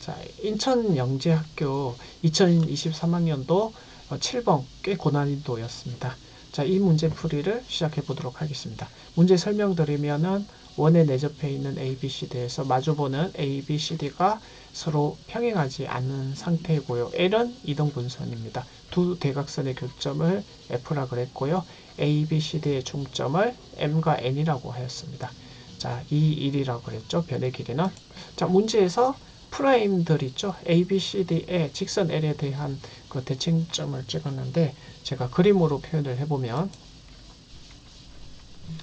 자, 인천 영재학교 2023학년도 7번 꽤 고난이도였습니다. 자, 이 문제 풀이를 시작해 보도록 하겠습니다. 문제 설명드리면은 원에 내접해 있는 A, B, C, D에서 마주보는 A, B, C, D가 서로 평행하지 않는 상태이고요. L은 이동분선입니다. 두 대각선의 교점을 F라 그랬고요. A, B, C, D의 중점을 M과 N이라고 하였습니다. 자, 이 1이라고 그랬죠. 변의 길이는. 자, 문제에서 프라임들 있죠. A, B, C, D의 직선 L에 대한 그 대칭점을 찍었는데 제가 그림으로 표현을 해보면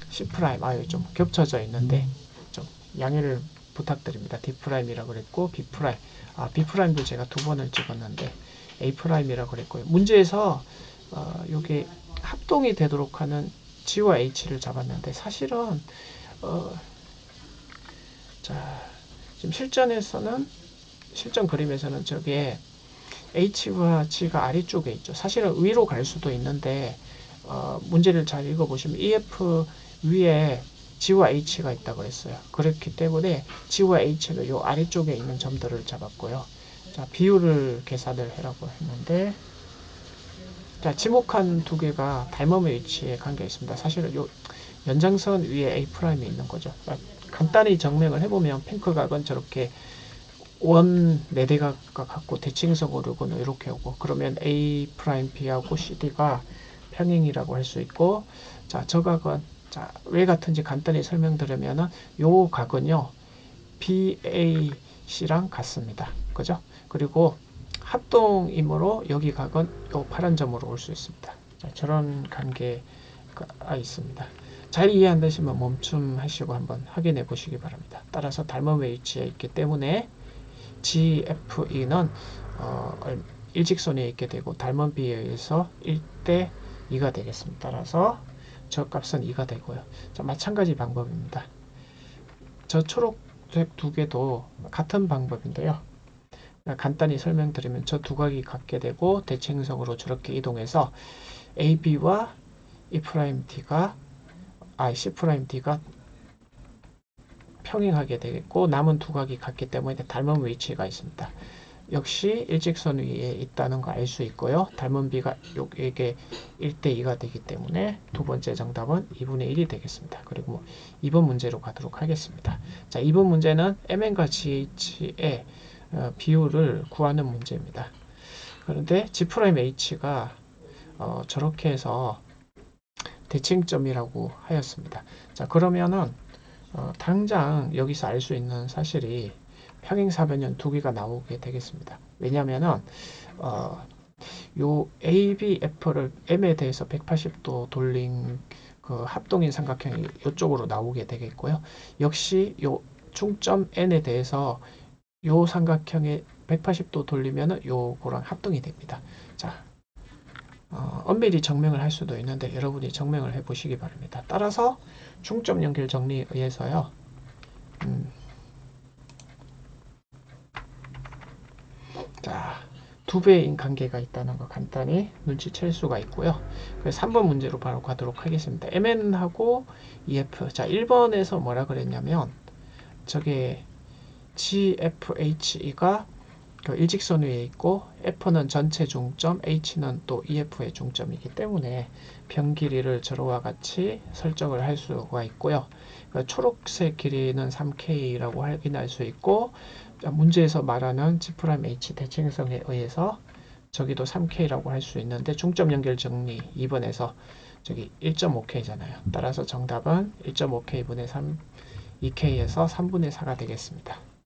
C 프라임 아유 좀 겹쳐져 있는데 좀 양해를 부탁드립니다. D 프라임이라고 그랬고 B 프라임 아 B 프라임도 제가 두 번을 찍었는데 A 프라임이라고 그랬고요. 문제에서 어, 요게 합동이 되도록 하는 G와 H를 잡았는데 사실은 어, 자 지금 실전에서는 실전 그림에서는 저게 H와 G가 아래쪽에 있죠. 사실은 위로 갈 수도 있는데 어, 문제를 잘 읽어보시면 EF 위에 G와 H가 있다고 했어요. 그렇기 때문에 G와 H는 요 아래쪽에 있는 점들을 잡았고요. 자, 비율을 계산을 해라고 했는데 자, 지목한 두 개가 닮음의 위치에 관계 있습니다. 사실은 요 연장선 위에 A'이 있는 거죠. 간단히 정명을 해보면 핑크각은 저렇게 원 네대각과 같고 대칭성 오르고는 이렇게 오고 그러면 A 프라임 B하고 CD가 평행이라고 할 수 있고 자 저 각은 자 왜 같은지 간단히 설명드리면은 요 각은요 BAC랑 같습니다. 그죠? 그리고 합동이므로 여기 각은 요 파란 점으로 올 수 있습니다. 자, 저런 관계가 있습니다 잘 이해 안 되시면 멈춤하시고 한번 확인해 보시기 바랍니다 따라서 닮음의 위치에 있기 때문에 GFE는 어, 일직선에 있게 되고 닮은 비에 의해서 1대 2가 되겠습니다. 따라서 저 값은 2가 되고요. 자, 마찬가지 방법입니다. 저 초록색 두 개도 같은 방법인데요. 간단히 설명드리면 저 두 각이 같게 되고 대칭성으로 저렇게 이동해서 AB와 E'D가 아, C'D가 평행하게 되겠고 남은 두 각이 같기 때문에 닮은 위치가 있습니다. 역시 일직선 위에 있다는 거 알 수 있고요. 닮은 비가 여기에 1대2가 되기 때문에 두 번째 정답은 2분의 1이 되겠습니다. 그리고 뭐 2번 문제로 가도록 하겠습니다. 자, 2번 문제는 MN과 GH의 어, 비율을 구하는 문제입니다. 그런데 G'H가 어, 저렇게 해서 대칭점이라고 하였습니다. 자, 그러면은 어, 당장 여기서 알 수 있는 사실이 평행사변연 두 개가 나오게 되겠습니다. 왜냐하면은 어, 요 ABF를 M에 대해서 180도 돌린 그 합동인 삼각형이 이쪽으로 나오게 되겠고요. 역시 요 중점 N에 대해서 요 삼각형에 180도 돌리면은 요거랑 합동이 됩니다. 자, 어, 엄밀히 정명을 할 수도 있는데 여러분이 정명을 해 보시기 바랍니다. 따라서 중점 연결 정리에 의해서요. 음, 자, 두 배인 관계가 있다는 거 간단히 눈치챌 수가 있고요. 그래서 3번 문제로 바로 가도록 하겠습니다. MN하고 EF. 자, 1번에서 뭐라 그랬냐면 저게 GFHE가 그 일직선 위에 있고 F는 전체 중점, H는 또 EF의 중점이기 때문에 변 길이를 저와 같이 설정을 할 수가 있고요. 그 초록색 길이는 3K라고 확인할 수 있고 문제에서 말하는 G'H 대칭성에 의해서 저기도 3K라고 할 수 있는데 중점 연결 정리 2번에서 저기 1.5K잖아요. 따라서 정답은 1.5K분의 3 2K에서 3분의 4가 되겠습니다.